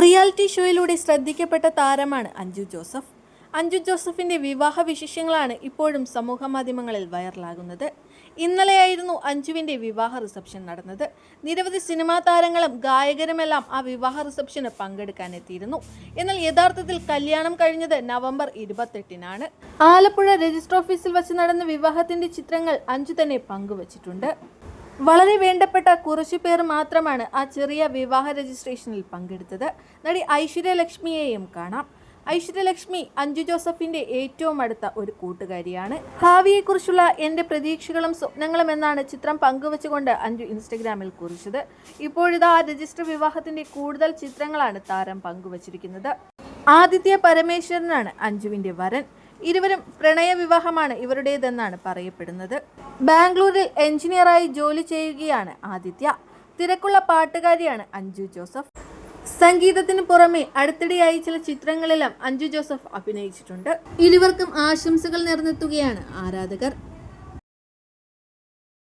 Reality ഷോയിലൂടെ ശ്രദ്ധിക്കപ്പെട്ട താരമാണ് Anju Joseph. Anju ജോസഫിന്റെ വിവാഹ വിശേഷങ്ങളാണ് ഇപ്പോഴും സമൂഹ മാധ്യമങ്ങളിൽ വൈറലാകുന്നത്. ഇന്നലെയായിരുന്നു അഞ്ജുവിന്റെ വിവാഹ റിസപ്ഷൻ നടന്നത്. നിരവധി സിനിമാ താരങ്ങളും ഗായകരുമെല്ലാം ആ വിവാഹ റിസപ്ഷന് പങ്കെടുക്കാനെത്തിയിരുന്നു. എന്നാൽ യഥാർത്ഥത്തിൽ കല്യാണം കഴിഞ്ഞത് നവംബർ ഇരുപത്തെട്ടിനാണ്. ആലപ്പുഴ രജിസ്റ്റർ ഓഫീസിൽ വെച്ച് നടന്ന വിവാഹത്തിന്റെ ചിത്രങ്ങൾ അഞ്ജു തന്നെ പങ്കുവച്ചിട്ടുണ്ട്. വളരെ വേണ്ടപ്പെട്ട കുറച്ചു പേർ മാത്രമാണ് ആ ചെറിയ വിവാഹ രജിസ്ട്രേഷനിൽ പങ്കെടുത്തത്. നടി ഐശ്വര്യലക്ഷ്മിയെയും കാണാം. ഐശ്വര്യലക്ഷ്മി അഞ്ജു ജോസഫിന്റെ ഏറ്റവും അടുത്ത ഒരു കൂട്ടുകാരിയാണ്. ഭാവിയെക്കുറിച്ചുള്ള എന്റെ പ്രതീക്ഷകളും സ്വപ്നങ്ങളും എന്നാണ് ചിത്രം പങ്കുവച്ചുകൊണ്ട് അഞ്ജു ഇൻസ്റ്റഗ്രാമിൽ കുറിച്ചത്. ഇപ്പോഴിതാ ആ രജിസ്റ്റർ വിവാഹത്തിന്റെ കൂടുതൽ ചിത്രങ്ങളാണ് താരം പങ്കുവച്ചിരിക്കുന്നത്. ആദിത്യ പരമേശ്വരനാണ് അഞ്ജുവിന്റെ വരൻ. ഇരുവരും പ്രണയവിവാഹമാണ് ഇവരുടേതെന്നാണ് പറയപ്പെടുന്നത്. ബാംഗ്ലൂരിൽ എഞ്ചിനീയറായി ജോലി ചെയ്യുകയാണ് ആദിത്യ. തിരക്കുള്ള പാട്ടുകാരിയാണ് അഞ്ജു ജോസഫ്. സംഗീതത്തിന് പുറമെ അടുത്തിടെയായി ചില ചിത്രങ്ങളിലും അഞ്ജു ജോസഫ് അഭിനയിച്ചിട്ടുണ്ട്. ഇരുവർക്കും ആശംസകൾ നിറഞ്ഞെത്തുകയാണ് ആരാധകർ.